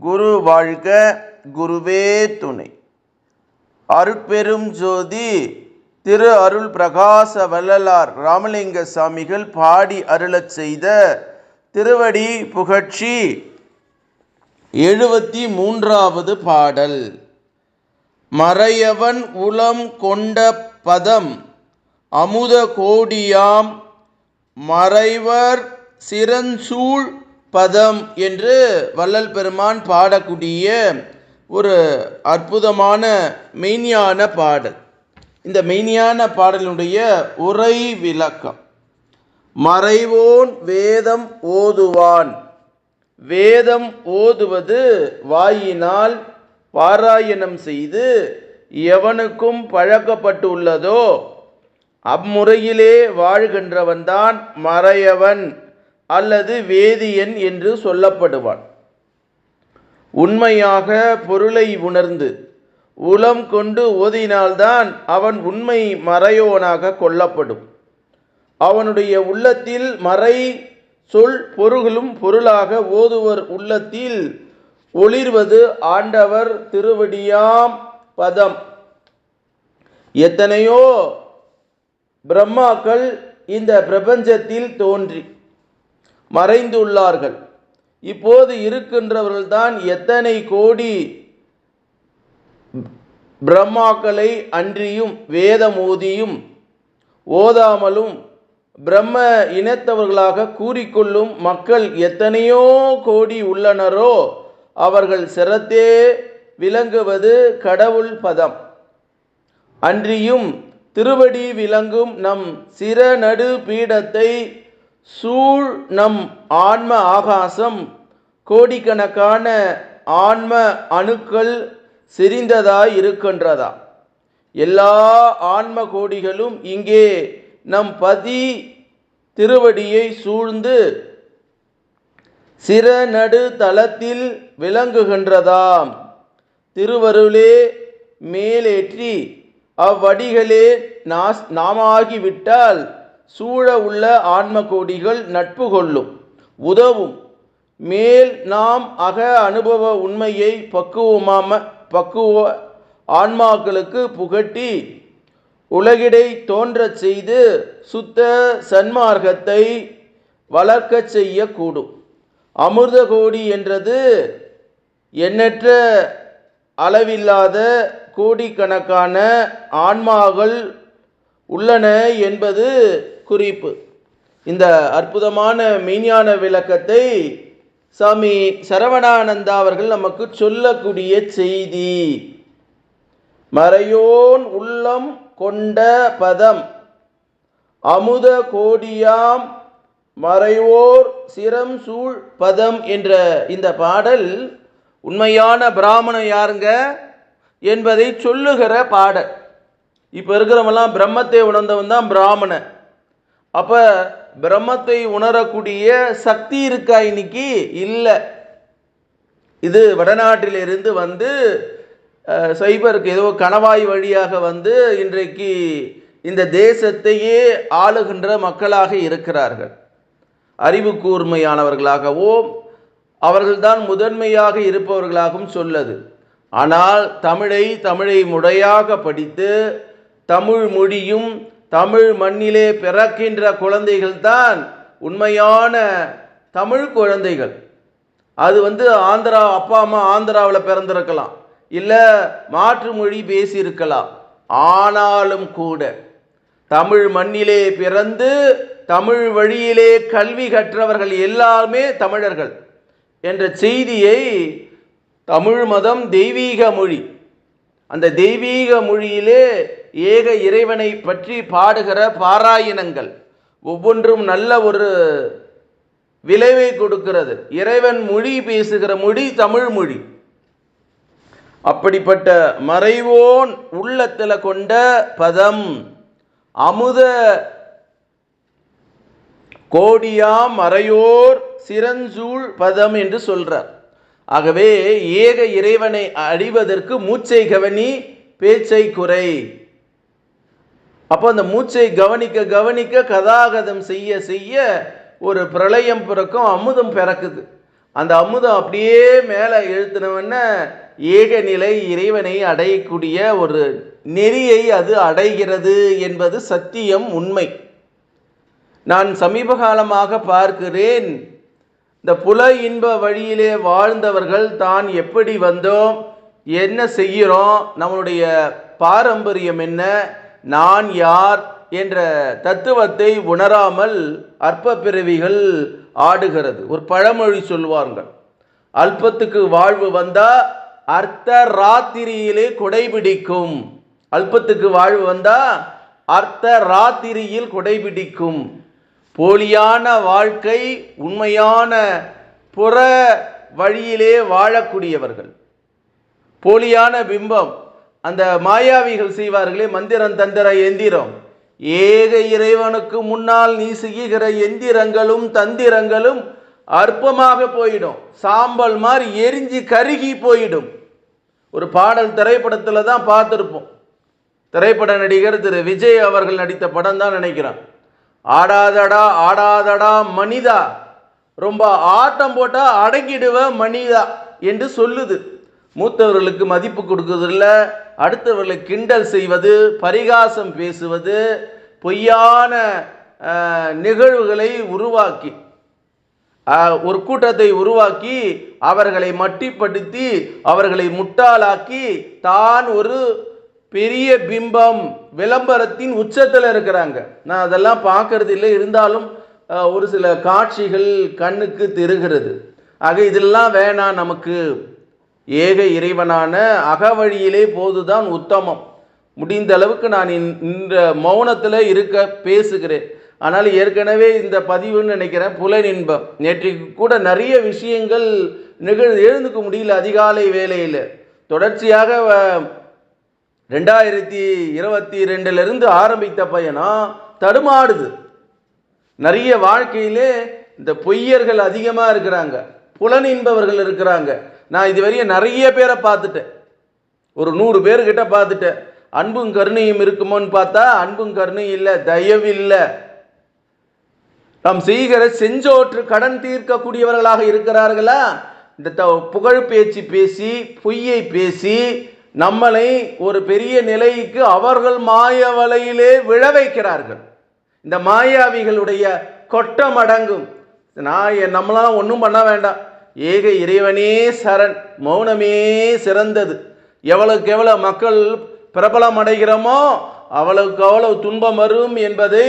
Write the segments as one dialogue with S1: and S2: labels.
S1: குரு வாழ்க குருவே துணை. அருட்பெரும் ஜோதி திரு அருள் பிரகாச வள்ளலார் ராமலிங்க சாமிகள் பாடி அருளச் செய்த திருவடி புகழ்ச்சி. எழுபத்தி மூன்றாவது பாடல். மறையவன் உளம் கொண்ட பதம் அமுத கோடியாம் மறைவர் சிறஞ்சூழ் பதம் என்று வள்ளல் பெருமான் பாடக்கூடிய ஒரு அற்புதமான மெய்ஞான பாடல். இந்த மெய்ஞான பாடலுடைய உரை விளக்கம். மறைவோன் வேதம் ஓதுவான். வேதம் ஓதுவது வாயினால் பாராயணம் செய்து எவனுக்கும் பழக்கப்பட்டுள்ளதோ அம்முறையிலே வாழ்கின்றவன்தான் மறையவன். அல்லது வேதியன் என்று சொல்லப்படுவான். உண்மையாக பொருளை உணர்ந்து உளம் கொண்டு ஓதினால்தான் அவன் உண்மை மறையோனாக கொல்லப்படும் அவனுடைய உள்ளத்தில் மறை சொல் பொருளும் பொருளாக ஓதுவர் உள்ளத்தில் ஒளிர்வது ஆண்டவர் திருவடியாம் பதம். எத்தனையோ பிரம்மாக்கள் இந்த பிரபஞ்சத்தில் தோன்றி மறைந்துள்ளார்கள். இப்போது இருக்கின்றவர்கள்தான் எத்தனை கோடி பிரம்மாக்களை அன்றியும் வேதமோதியும் ஓதாமலும் பிரம்ம இனத்தவர்களாக கூறிக்கொள்ளும் மக்கள் எத்தனையோ கோடி உள்ளனரோ அவர்கள் சிரத்தே விளங்குவது கடவுள் பதம். அன்றியும் திருவடி விளங்கும் நம் சிறநடு பீடத்தை சூழ் நம் ஆன்ம ஆகாசம் கோடிக்கணக்கான ஆன்ம அணுக்கள் செறிந்ததாய் இருக்கின்றதா? எல்லா ஆன்ம கோடிகளும் இங்கே நம் பதி திருவடியை சூழ்ந்து சிறநடு தளத்தில் விளங்குகின்றதாம். திருவருளே மேலேற்றி அவ்வடிகளே நாஸ் நாமாகிவிட்டால் சூழ உள்ள ஆன்ம கோடிகள் நட்பு கொள்ளும் உதவும். மேல் நாம் அக அனுபவ உண்மையை பக்குவமாம பக்குவ ஆன்மாக்களுக்கு புகட்டி உலகிடை தோன்றச் செய்து சுத்த சன்மார்க்கத்தை வளர்க்கச் செய்யக்கூடும். அமிர்த கோடி என்றது எண்ணற்ற அளவில்லாத கோடிக்கணக்கான ஆன்மாக்கள் உள்ளன என்பது குறிப்பு. இந்த அற்புதமான மெய்ஞான விளக்கத்தை சாமி சரவணானந்தா அவர்கள் நமக்கு சொல்லக்கூடிய செய்தி. மறையோன் உள்ளம் கொண்ட பதம் அமுத கோடியாம் மறைவோர் சிரம் சூழ் பதம் என்ற இந்த பாடல் உண்மையான பிராமணன் யாருங்க என்பதை சொல்லுகிற பாடல். இப்போ இருக்கிறவங்களாம் பிரம்மத்தை உணர்ந்தவன் தான் பிராமணன். அப்போ பிரம்மத்தை உணரக்கூடிய சக்தி இருக்கா இன்னைக்கு? இல்லை. இது வடநாட்டிலிருந்து வந்து சைபருக்கு ஏதோ கணவாய் வழியாக வந்து இன்றைக்கு இந்த தேசத்தையே ஆளுகின்ற மக்களாக இருக்கிறார்கள். அறிவு கூர்மையானவர்களாகவும் அவர்கள்தான் முதன்மையாக இருப்பவர்களாகவும் சொல்லது. ஆனால் தமிழை தமிழை முறையாக படித்து தமிழ் மொழியும் தமிழ் மண்ணிலே பிறக்கின்ற குழந்தைகள்தான் உண்மையான தமிழ் குழந்தைகள். அது வந்து ஆந்திரா அப்பா அம்மா ஆந்திராவில் பிறந்திருக்கலாம். இல்லை மாற்று மொழி பேசியிருக்கலாம். ஆனாலும் கூட தமிழ் மண்ணிலே பிறந்து தமிழ் வழியிலே கல்வி கற்றவர்கள் எல்லாருமே தமிழர்கள் என்ற செய்தியை தமிழ் மதம் தெய்வீக மொழி. அந்த தெய்வீக மொழியிலே ஏக இறைவனை பற்றி பாடுகிற பாராயணங்கள் ஒவ்வொன்றும் நல்ல ஒரு விளைவை கொடுக்கிறது. இறைவன் மொழி பேசுகிற மொழி தமிழ் மொழி. அப்படிப்பட்ட மறைவோன் உள்ளத்தில் கொண்ட பதம் அமுத கோடியாம் மறையோர் சிறஞ்சூழ் பதம் என்று சொல்றார். ஆகவே ஏக இறைவனை அடிவதற்கு மூச்சை கவனி பேச்சை குறை. அப்போ அந்த மூச்சை கவனிக்க கவனிக்க கதாகதம் செய்ய செய்ய ஒரு பிரளயம் பிறக்கும் அமுதம் பிறக்குது. அந்த அமுதம் அப்படியே மேலே எழுத்தினவன ஏக நிலை இறைவனை அடையக்கூடிய ஒரு நெறியை அது அடைகிறது என்பது சத்தியம் உண்மை. நான் சமீப காலமாக பார்க்கிறேன் இந்த புல இன்ப வழியிலே வாழ்ந்தவர்கள் தான் எப்படி வந்தோம் என்ன செய்கிறோம் நம்மளுடைய பாரம்பரியம் என்ன நான் யார் என்ற தத்துவத்தை உணராமல் அற்ப பிறவிகள் ஆடுகிறது. ஒரு பழமொழி சொல்வார்கள். அல்பத்துக்கு வாழ்வு வந்தா அர்த்த ராத்திரியிலே குடைபிடிக்கும். அல்பத்துக்கு வாழ்வு வந்தா அர்த்த ராத்திரியில் குடைபிடிக்கும். போலியான வாழ்க்கை உண்மையான புற வழியிலே வாழக்கூடியவர்கள். போலியான பிம்பம் அந்த மாயாவிகள் செய்வார்களே மந்திரம் தந்திர எந்திரம். ஏக இறைவனுக்கு முன்னால் நீ செய்கிற எந்திரங்களும் தந்திரங்களும் அற்பமாக போயிடும். சாம்பல் மாதிரி எரிஞ்சு கருகி போயிடும். ஒரு பாடல் திரைப்படத்தில் தான் பார்த்துருப்போம். திரைப்பட நடிகர் திரு விஜய் அவர்கள் நடித்த படம் தான் நினைக்கிறான். ஆடாதடா ஆடாதடா மனிதா. ரொம்ப ஆட்டம் போட்டால் அடங்கிடுவ மனிதா என்று சொல்லுது. மூத்தவர்களுக்கு மதிப்பு கொடுக்குறதில்ல அடுத்தவர்களை கிண்டல் செய்வது பரிகாசம் பேசுவது பொய்யான நிகழ்வுகளை உருவாக்கி ஒரு கூட்டத்தை உருவாக்கி அவர்களை மட்டிப்படுத்தி அவர்களை முட்டாளாக்கி தான் ஒரு பெரிய பிம்பம் விளம்பரத்தின் உச்சத்தில் இருக்கிறாங்க. நான் அதெல்லாம் பார்க்கறது இல்லை. இருந்தாலும் ஒரு சில காட்சிகள் கண்ணுக்கு தெருகிறது. ஆக இதெல்லாம் வேணாம் நமக்கு ஏக இறைவனான அகவழியிலே போதுதான் உத்தமம். முடிந்த அளவுக்கு நான் இந்த- இந்த மௌனத்தில் இருக்க பேசுகிறேன். ஆனால் ஏற்கனவே இந்த பதிவுன்னு நினைக்கிறேன் புலனின்பம். நேற்றைக்கு கூட நிறைய விஷயங்கள் நிகழ் எழுந்துக்க முடியல அதிகாலை வேலையில் தொடர்ச்சியாக வ- ரெண்டாயிரத்தி இருபத்தி ரெண்டுலேருந்து ஆரம்பித்த பயணம் தடுமாடுது. நிறைய வாழ்க்கையிலே இந்த பொய்யர்கள் அதிகமாக இருக்கிறாங்க புலனின்பவர்கள் இருக்கிறாங்க. நான் இதுவரையும் நிறைய பேரை பார்த்துட்டேன். ஒரு நூறு பேர்கிட்ட பார்த்துட்டேன். அன்பும் கருணையும் இருக்குமோன்னு பார்த்தா அன்பும் கருணையும் இல்லை தயவில்லை நாம் செய்கிற செஞ்சோற்று கடன் தீர்க்கக்கூடியவர்களாக இருக்கிறார்களா? இந்த த புகழ் பேச்சு பேசி பொய்யை பேசி நம்மளை ஒரு பெரிய நிலைக்கு அவர்கள் மாய வலையிலே விழ வைக்கிறார்கள். இந்த மாயாவிகளுடைய கொட்டம் அடங்கும் நான் என் நம்மளாம் ஒன்றும் பண்ண வேண்டாம். ஏக இறைவனே சரண் மௌனமே சிறந்தது. எவ்வளவுக்கு எவ்வளோ மக்கள் பிரபலம் அடைகிறோமோ அவ்வளவுக்கு அவ்வளவு துன்பம் வரும் என்பதை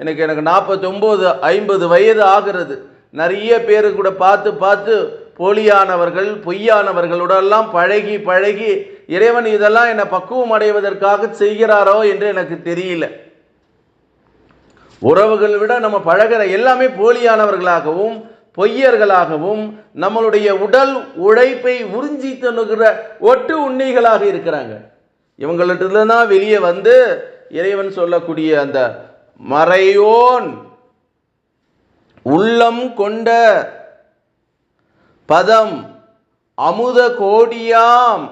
S1: எனக்கு எனக்கு நாற்பத்தொம்போது ஐம்பது வயது ஆகிறது. நிறைய பேரு கூட பார்த்து பார்த்து போலியானவர்கள் பொய்யானவர்களுடெல்லாம் பழகி பழகி இறைவன் இதெல்லாம் என்னை பக்குவம் அடைவதற்காக செய்கிறாரோ என்று எனக்கு தெரியல. உறவுகளை விட நம்ம பழகிற எல்லாமே போலியானவர்களாகவும் பொய்யர்களாகவும் நம்மளுடைய உடல் உழைப்பை உறிஞ்சி தண்ணுகிற ஒட்டு உண்ணிகளாக இருக்கிறாங்க. இவங்கள்ட்ட தான் வெளியே வந்து இறைவன் சொல்லக்கூடிய அந்த மறையோன் உள்ளம் கொண்ட பதம் அமுத கோடியாம்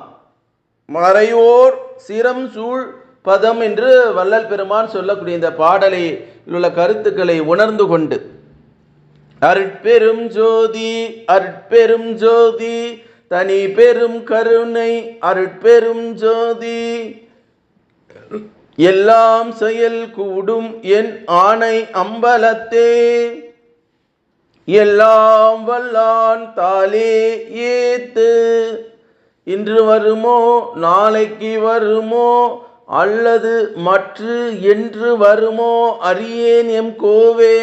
S1: மறையோர் சிரம் சூழ் பதம் என்று வள்ளல் பெருமான் சொல்லக்கூடிய இந்த பாடலில் உள்ள கருத்துக்களை உணர்ந்து கொண்டு அருட்பெரும் ஜோதி அருட்பெரும் ஜோதி தனி பெரும் கருணை அருட்பெரும் ஜோதி. எல்லாம் செயல் கூடும் என் ஆணை அம்பலத்தே. எல்லாம் வல்லான் தாலே ஏத்து. இன்று வருமோ நாளைக்கு வருமோ அல்லது மற்று என்று வருமோ அறியேன் எம் கோவே.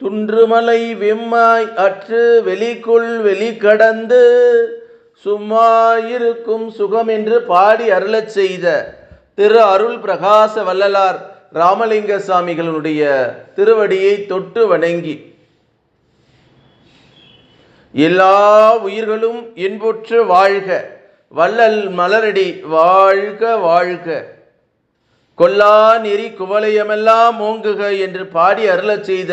S1: துன்றுமலை வெம்மாய் அற்று வெளிக்குள் வெளிக்கடந்து கடந்து இருக்கும் சுகம் என்று பாடி அருளச் செய்த திரு அருள் பிரகாச வள்ளலார் ராமலிங்க சாமிகளுடைய திருவடியை தொட்டு வணங்கி எல்லா உயிர்களும் இன்புற்று வாழ்க வள்ளல் மலரடி வாழ்க வாழ்க. கொல்லா நெறி குவளையமெல்லாம் ஓங்குக என்று பாடி அருளச் செய்த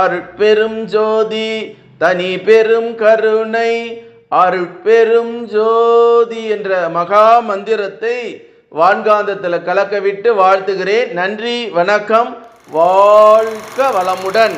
S1: அருட்பெரும் ஜோதி தனி பெரும் கருணை அருட்பெரும் ஜோதி என்ற மகா மந்திரத்தை வான்காந்தத்தில் கலக்க விட்டு வாழ்த்துகிறேன். நன்றி வணக்கம் வாழ்க வளமுடன்.